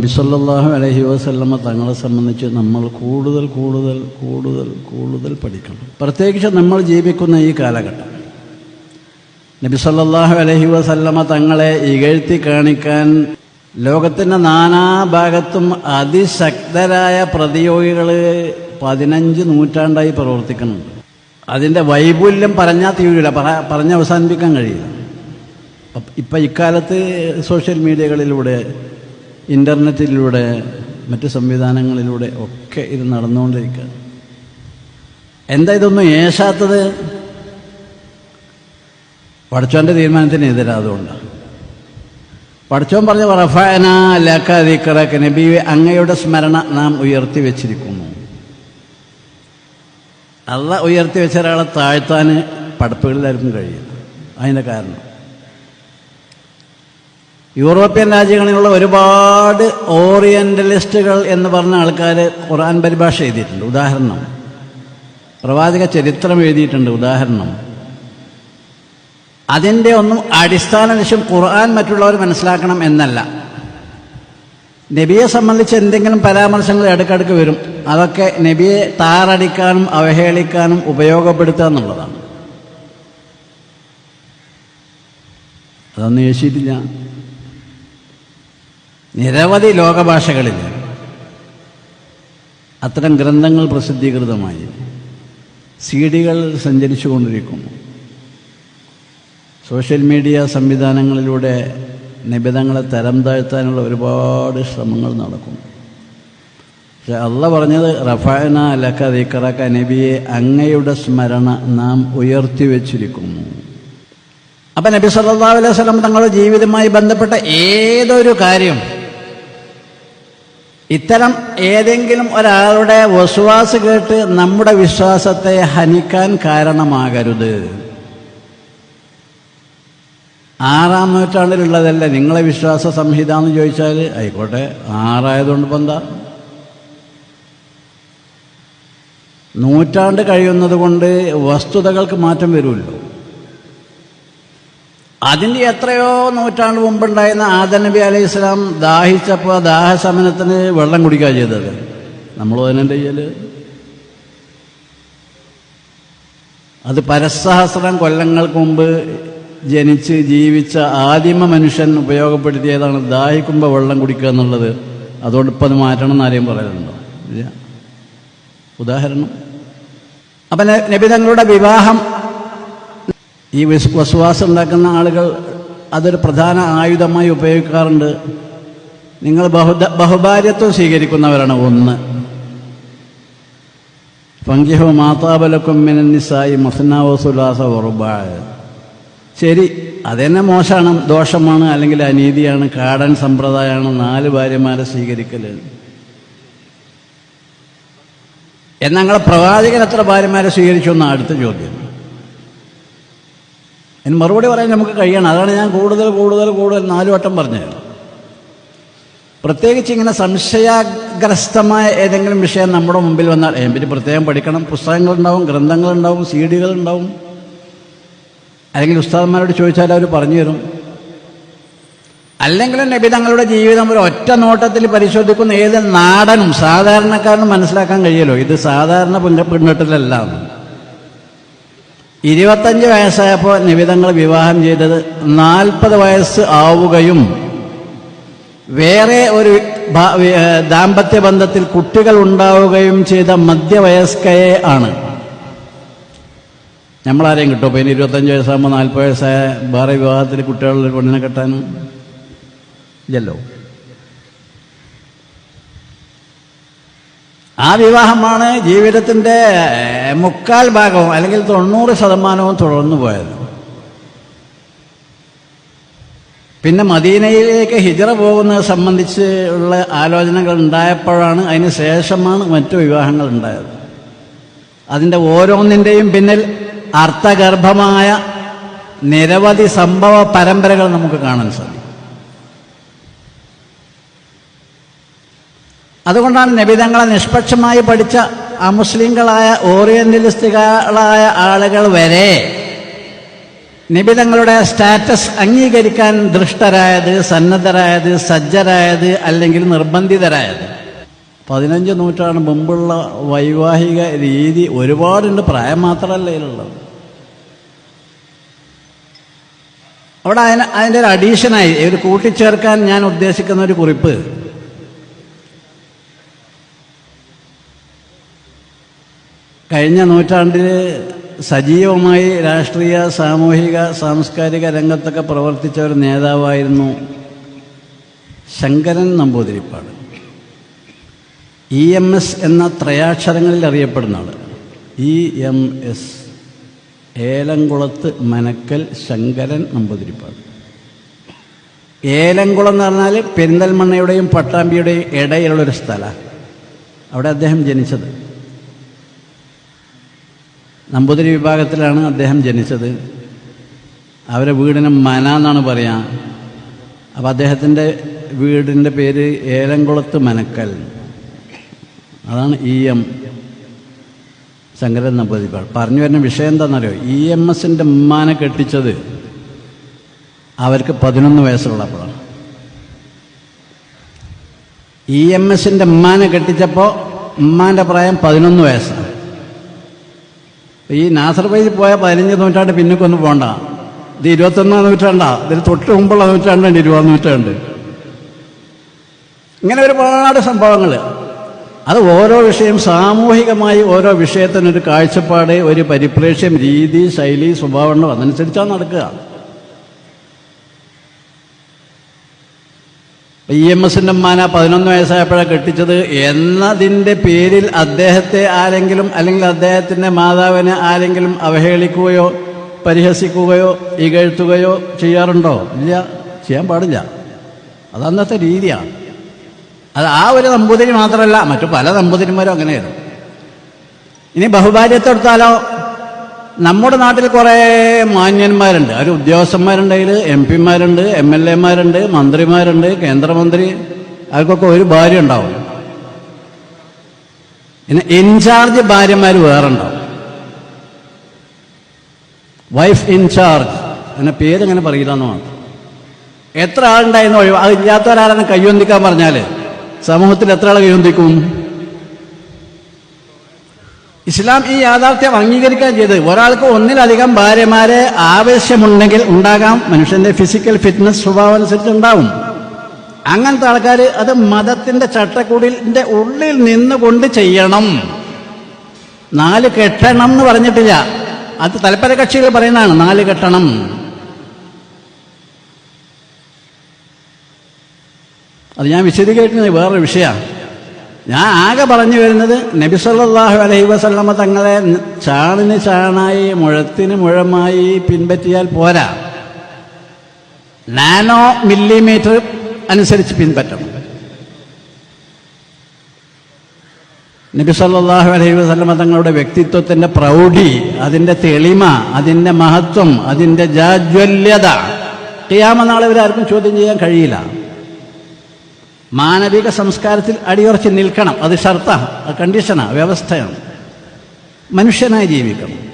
നബിസല്ലാഹു അലഹി വസല്ലമ്മ തങ്ങളെ സംബന്ധിച്ച് നമ്മൾ കൂടുതൽ കൂടുതൽ കൂടുതൽ കൂടുതൽ പഠിക്കണം. പ്രത്യേകിച്ച് നമ്മൾ ജീവിക്കുന്ന ഈ കാലഘട്ടം. നബിസല്ലാഹു അലഹി വസല്ലമ തങ്ങളെ ഇകഴ്ത്തി കാണിക്കാൻ ലോകത്തിന്റെ നാനാഭാഗത്തും അതിശക്തരായ പ്രതിയോഗികൾ പതിനഞ്ച് നൂറ്റാണ്ടായി പ്രവർത്തിക്കുന്നുണ്ട്. അതിന്റെ വൈപുല്യം പറഞ്ഞാൽ തീരില്ല പറഞ്ഞ് അവസാനിപ്പിക്കാൻ കഴിയില്ല. ഇപ്പം ഇക്കാലത്ത് സോഷ്യൽ മീഡിയകളിലൂടെ ഇന്റർനെറ്റിലൂടെ മറ്റ് സംവിധാനങ്ങളിലൂടെ ഒക്കെ ഇത് നടന്നുകൊണ്ടിരിക്കുക. എന്താ ഇതൊന്നും ഏശാത്തത്? പഠിച്ചോന്റെ തീരുമാനത്തിന് അതുകൊണ്ടാണ് പഠിച്ചോൻ പറഞ്ഞ റഫാന നബി അങ്ങയുടെ സ്മരണ നാം ഉയർത്തി വെച്ചിരിക്കുന്നു. അല്ല ഉയർത്തി വെച്ച ഒരാളെ താഴ്ത്താൻ പടപ്പുകളിലായിരിക്കും കഴിയും അതിന്റെ കാരണം യൂറോപ്യൻ രാജ്യങ്ങളിലുള്ള ഒരുപാട് ഓറിയന്റലിസ്റ്റുകൾ എന്ന് പറഞ്ഞ ആൾക്കാർ ഖുറാൻ പരിഭാഷ എഴുതിയിട്ടുണ്ട്. ഉദാഹരണം. പ്രവാചക ചരിത്രം എഴുതിയിട്ടുണ്ട്. ഉദാഹരണം. അതിന്റെ ഒന്നും അടിസ്ഥാന ലക്ഷ്യം ഖുർആൻ മറ്റുള്ളവർ മനസ്സിലാക്കണം എന്നല്ല. നബിയെ സംബന്ധിച്ച് എന്തെങ്കിലും പരാമർശങ്ങൾ ഇടയ്ക്കിടയ്ക്ക് വരും. അതൊക്കെ നബിയെ താറടിക്കാനും അവഹേളിക്കാനും ഉപയോഗപ്പെടുത്തുക എന്നുള്ളതാണ്. അതൊന്നും യേശിയിട്ടില്ല നിരവധി ലോകഭാഷകളിൽ അത്തരം ഗ്രന്ഥങ്ങൾ പ്രസിദ്ധീകൃതമായി സി ഡികൾ സഞ്ചരിച്ചു കൊണ്ടിരിക്കുന്നു. സോഷ്യൽ മീഡിയ സംവിധാനങ്ങളിലൂടെ നിബിധങ്ങളെ തരം താഴ്ത്താനുള്ള ഒരുപാട് ശ്രമങ്ങൾ നടക്കുന്നു. പക്ഷെ അള്ള പറഞ്ഞത് റഫാന ലക്ക ദിക്കറക്ക നബിയെ അങ്ങയുടെ സ്മരണ നാം ഉയർത്തി വച്ചിരിക്കുന്നു. അപ്പം നബി സല്ലാ അലൈഹി സ്വലം തങ്ങളുടെ ജീവിതവുമായി ബന്ധപ്പെട്ട ഏതൊരു കാര്യം ഇത്തരം ഏതെങ്കിലും ഒരാളുടെ വസുവാസ് കേട്ട് നമ്മുടെ വിശ്വാസത്തെ ഹനിക്കാൻ കാരണമാകരുത്. ആറാം നൂറ്റാണ്ടിലുള്ളതല്ല നിങ്ങളെ വിശ്വാസ സംഹിത എന്ന് ചോദിച്ചാൽ? ആയിക്കോട്ടെ ആറായതുകൊണ്ട് എന്താ? നൂറ്റാണ്ട് കഴിയുന്നത് കൊണ്ട് വസ്തുതകൾക്ക് മാറ്റം വരുമല്ലോ. അതിന്റെ എത്രയോ നൂറ്റാണ്ട് മുമ്പുണ്ടായിരുന്ന ആദൻ നബി അലൈഹി ഇസ്ലാം ദാഹിച്ചപ്പോൾ ദാഹശമനത്തിന് വെള്ളം കുടിക്കുക ചെയ്തത്. നമ്മൾ അതിനെന്താ ചെയ്യൽ? അത് പരസഹസ്രം കൊല്ലങ്ങൾക്ക് മുമ്പ് ജനിച്ച് ജീവിച്ച ആദിമ മനുഷ്യൻ ഉപയോഗപ്പെടുത്തിയതാണ് ദാഹിക്കുമ്പോൾ വെള്ളം കുടിക്കുക എന്നുള്ളത്. അതുകൊണ്ട് ഇപ്പം അത് മാറ്റണം എന്നാരെയും പറയലുണ്ടോ? ഇല്ല. ഉദാഹരണം. അപ്പം നബി തങ്ങളുടെ വിവാഹം ഈ വസുവാസം ഉണ്ടാക്കുന്ന ആളുകൾ അതൊരു പ്രധാന ആയുധമായി ഉപയോഗിക്കാറുണ്ട്. നിങ്ങൾ ബഹു ബഹുഭാര്യത്വം സ്വീകരിക്കുന്നവരാണ് ഒന്ന്. പങ്കിഹോ മാതാബലക്കും മിനന്നിസായി മസനാവോ സുലാസ ഉറുബായ ശരി അതെന്നെ മോശമാണ് ദോഷമാണ് അല്ലെങ്കിൽ അനീതിയാണ് കാടൻ സമ്പ്രദായമാണ് നാല് ഭാര്യമാരെ സ്വീകരിക്കൽ എന്നങ്ങളെ പ്രവാചകൻ എത്ര ഭാര്യമാരെ സ്വീകരിച്ചു എന്നാണ് അടുത്ത ചോദ്യം. അതിന് മറുപടി പറയാൻ നമുക്ക് കഴിയണം. അതാണ് ഞാൻ കൂടുതൽ കൂടുതൽ കൂടുതൽ നാലു വട്ടം പറഞ്ഞത്. പ്രത്യേകിച്ച് ഇങ്ങനെ സംശയഗ്രസ്തമായ ഏതെങ്കിലും വിഷയം നമ്മുടെ മുമ്പിൽ വന്നാൽ പിന്നെ പ്രത്യേകം പഠിക്കണം. പുസ്തകങ്ങളുണ്ടാവും ഗ്രന്ഥങ്ങളുണ്ടാവും സി ഡികളുണ്ടാവും. അല്ലെങ്കിൽ ഉസ്താദന്മാരോട് ചോദിച്ചാൽ അവർ പറഞ്ഞു തരും. അല്ലെങ്കിലും നബി തങ്ങളുടെ ജീവിതം ഒരു ഒറ്റ നോട്ടത്തിൽ പരിശോധിക്കുന്ന ഏത് നാടനും സാധാരണക്കാരനും മനസ്സിലാക്കാൻ കഴിയല്ലോ. ഇത് സാധാരണ പെണ്ണിട്ടിലല്ല. ഇരുപത്തഞ്ച് വയസ്സായപ്പോൾ നിബിതങ്ങൾ വിവാഹം ചെയ്തത് നാൽപ്പത് വയസ്സ് ആവുകയും വേറെ ഒരു ദാമ്പത്യ ബന്ധത്തിൽ കുട്ടികൾ ഉണ്ടാവുകയും ചെയ്ത മധ്യവയസ്കയെ ആണ്. നമ്മളാരെയും കിട്ടും? ഇനി ഇരുപത്തഞ്ച് വയസ്സാകുമ്പോൾ നാൽപ്പത് വയസ്സായ വേറെ വിവാഹത്തിൽ കുട്ടികളുടെ പെണ്ണിനെ കെട്ടാനും ഇല്ലല്ലോ. ആ വിവാഹമാണ് ജീവിതത്തിന്റെ മുക്കാൽ ഭാഗവും അല്ലെങ്കിൽ തൊണ്ണൂറ് ശതമാനവും തുടർന്നു പോയത്. പിന്നെ മദീനയിലേക്ക് ഹിജറ പോകുന്നത് സംബന്ധിച്ച് ഉള്ള ആലോചനകൾ ഉണ്ടായപ്പോഴാണ് അതിന് ശേഷമാണ് മറ്റു വിവാഹങ്ങൾ ഉണ്ടായത്. അതിന്റെ ഓരോന്നിന്റെയും പിന്നിൽ അർത്ഥഗർഭമായ നിരവധി സംഭവ പരമ്പരകൾ നമുക്ക് കാണാൻ സാധിക്കും. അതുകൊണ്ടാണ് നബിതങ്ങളെ നിഷ്പക്ഷമായി പഠിച്ച അമുസ്ലിങ്ങളായ ഓറിയന്റലിസ്റ്റുകളായ ആളുകൾ വരെ നിബിതങ്ങളുടെ സ്റ്റാറ്റസ് അംഗീകരിക്കാൻ ദൃഷ്ടരായത് സന്നദ്ധരായത് സജ്ജരായത് അല്ലെങ്കിൽ നിർബന്ധിതരായത്. പതിനഞ്ച് നൂറ്റാണ്ട് മുമ്പുള്ള വൈവാഹിക രീതി ഒരുപാടുണ്ട്. പ്രായം മാത്രമല്ല ഇതിലുള്ളത്. അവിടെ അതിന് അതിന്റെ ഒരു അഡീഷനായി ഒരു കൂട്ടിച്ചേർക്കാൻ ഞാൻ ഉദ്ദേശിക്കുന്ന ഒരു കുറിപ്പ്. കഴിഞ്ഞ നൂറ്റാണ്ടിൽ സജീവമായി രാഷ്ട്രീയ സാമൂഹിക സാംസ്കാരിക രംഗത്തൊക്കെ പ്രവർത്തിച്ച ഒരു നേതാവായിരുന്നു Sankaran Namboothiripad. E M S എന്ന ത്രയാക്ഷരങ്ങളിൽ അറിയപ്പെടുന്ന ആൾ ഇ എം എസ്. ഏലംകുളത്ത് മനക്കൽ ശങ്കരൻ നമ്പൂതിരിപ്പാട്. ഏലംകുളം എന്ന് പറഞ്ഞാൽ പെരിന്തൽമണ്ണയുടെയും പട്ടാമ്പിയുടെയും ഇടയിലുള്ളൊരു സ്ഥലമാണ് അവിടെ അദ്ദേഹം ജനിച്ചത്. നമ്പൂതിരി വിഭാഗത്തിലാണ് അദ്ദേഹം ജനിച്ചത്. അവരെ വീടിന് മന എന്നാണ് പറയാം. അപ്പോൾ അദ്ദേഹത്തിന്റെ വീടിന്റെ പേര് ഏലംകുളത്ത് മനക്കൽ. അതാണ് ഇ എം ശങ്കരൻ നമ്പൂതിരിപ്പാട് പറഞ്ഞു വരുന്ന വിഷയം എന്താണെന്നറിയോ? ഇ എം എസിന്റെ ഉമ്മാനെ കെട്ടിച്ചത് അവർക്ക് പതിനൊന്ന് വയസ്സുള്ളപ്പോഴാണ്. ഇ എം എസിന്റെ ഉമ്മാനെ കെട്ടിച്ചപ്പോൾ ഉമ്മാന്റെ പ്രായം പതിനൊന്ന് വയസ്സാണ്. ഈ നാസർ വൈദി പോയ പതിനഞ്ച് നൂറ്റാണ്ട് പിന്നൊക്കൊന്ന് പോണ്ട. ഇത് ഇരുപത്തൊന്നാം നൂറ്റാണ്ടാ. ഇതിന് തൊട്ട് മുമ്പുള്ള നൂറ്റാണ്ടാണ് ഇരുപതാം നൂറ്റാണ്ട്. ഇങ്ങനെ ഒരുപാട് സംഭവങ്ങൾ അത് ഓരോ വിഷയം സാമൂഹികമായി ഓരോ വിഷയത്തിനൊരു കാഴ്ചപ്പാട് ഒരു പരിപ്രേക്ഷ്യം രീതി ശൈലി സ്വഭാവം അതനുസരിച്ചാണ് നടക്കുക. ഇ എം എസിന്റെ മാന പതിനൊന്ന് വയസ്സായപ്പോഴാണ് കെട്ടിച്ചത് എന്നതിന്റെ പേരിൽ അദ്ദേഹത്തെ ആരെങ്കിലും അല്ലെങ്കിൽ അദ്ദേഹത്തിന്റെ മാതാവിനെ ആരെങ്കിലും അവഹേളിക്കുകയോ പരിഹസിക്കുകയോ ഇകഴ്ത്തുകയോ ചെയ്യാറുണ്ടോ? ഇല്ല. ചെയ്യാൻ പാടില്ല. അത് അന്നത്തെ രീതിയാണ്. അത് ആ ഒരു നമ്പൂതിരി മാത്രമല്ല മറ്റു പല നമ്പൂതിരിമാരും അങ്ങനെയായിരുന്നു ഇനി ബഹുഭാര്യത്തെടുത്താലോ നമ്മുടെ നാട്ടിൽ കുറേ മാന്യന്മാരുണ്ട്. അവർ ഉദ്യോഗസ്ഥന്മാരുണ്ട് അതിൽ എം പിമാരുണ്ട് എം എൽ എമാരുണ്ട് മന്ത്രിമാരുണ്ട് കേന്ദ്രമന്ത്രി അവർക്കൊക്കെ ഒരു ഭാര്യ ഉണ്ടാവും. പിന്നെ ഇൻചാർജ് ഭാര്യമാർ വേറെ ഉണ്ടാവും വൈഫ് ഇൻചാർജ് അങ്ങനെ പേരെങ്ങനെ പറയില്ല എന്ന് മാത്രം. എത്ര ആളുണ്ടായിരുന്നു ഒഴിവ് അത് ഇല്ലാത്തവരാരെന്ന് കയ്യൊന്തിക്കാൻ പറഞ്ഞാൽ സമൂഹത്തിൽ എത്ര ആൾ കയ്യൊന്തിക്കും? ഇസ്ലാം ഈ യാഥാർത്ഥ്യം അംഗീകരിക്കാൻ ചെയ്ത്. ഒരാൾക്ക് ഒന്നിലധികം ഭാര്യമാരെ ആവശ്യമുണ്ടെങ്കിൽ ഉണ്ടാകാം. മനുഷ്യന്റെ ഫിസിക്കൽ ഫിറ്റ്നസ് സ്വഭാവം അനുസരിച്ച് ഉണ്ടാവും. അങ്ങനത്തെ ആൾക്കാർ അത് മതത്തിന്റെ ചട്ടക്കൂടിന്റെ ഉള്ളിൽ നിന്നുകൊണ്ട് ചെയ്യണം. നാല് കെട്ടണം എന്ന് പറഞ്ഞിട്ടില്ല. അത് തലപ്പര കക്ഷികൾ പറയുന്നതാണ്. നാല് കെട്ടണം. അത് ഞാൻ വിശദീകരിക്കുന്നത് വേറൊരു വിഷയമാണ്. ഞാൻ ആകെ പറഞ്ഞു വരുന്നത് നബി സല്ലല്ലാഹു അലൈഹി വസല്ലമ തങ്ങളെ ചാണിന് ചാണായി മുഴത്തിന് മുഴമായി പിൻപറ്റിയാൽ പോരാ. നാനോ മില്ലിമീറ്റർ അനുസരിച്ച് പിൻപറ്റണം. നബി സല്ലല്ലാഹു അലൈഹി വസല്ലമ തങ്ങളുടെ വ്യക്തിത്വത്തിന്റെ പ്രൗഢി അതിന്റെ തെളിമ അതിന്റെ മഹത്വം അതിന്റെ ജാജ്വല്യത. ഖിയാമ നാളെ ഇവരാർക്കും ചോദ്യം ചെയ്യാൻ കഴിയില്ല. മാനവിക സംസ്കാരത്തിൽ അടിയുറച്ച് നിൽക്കണം. അത് ഷർത്താണ് കണ്ടീഷനാണ് വ്യവസ്ഥയാണ്. മനുഷ്യനായി ജീവിക്കണം.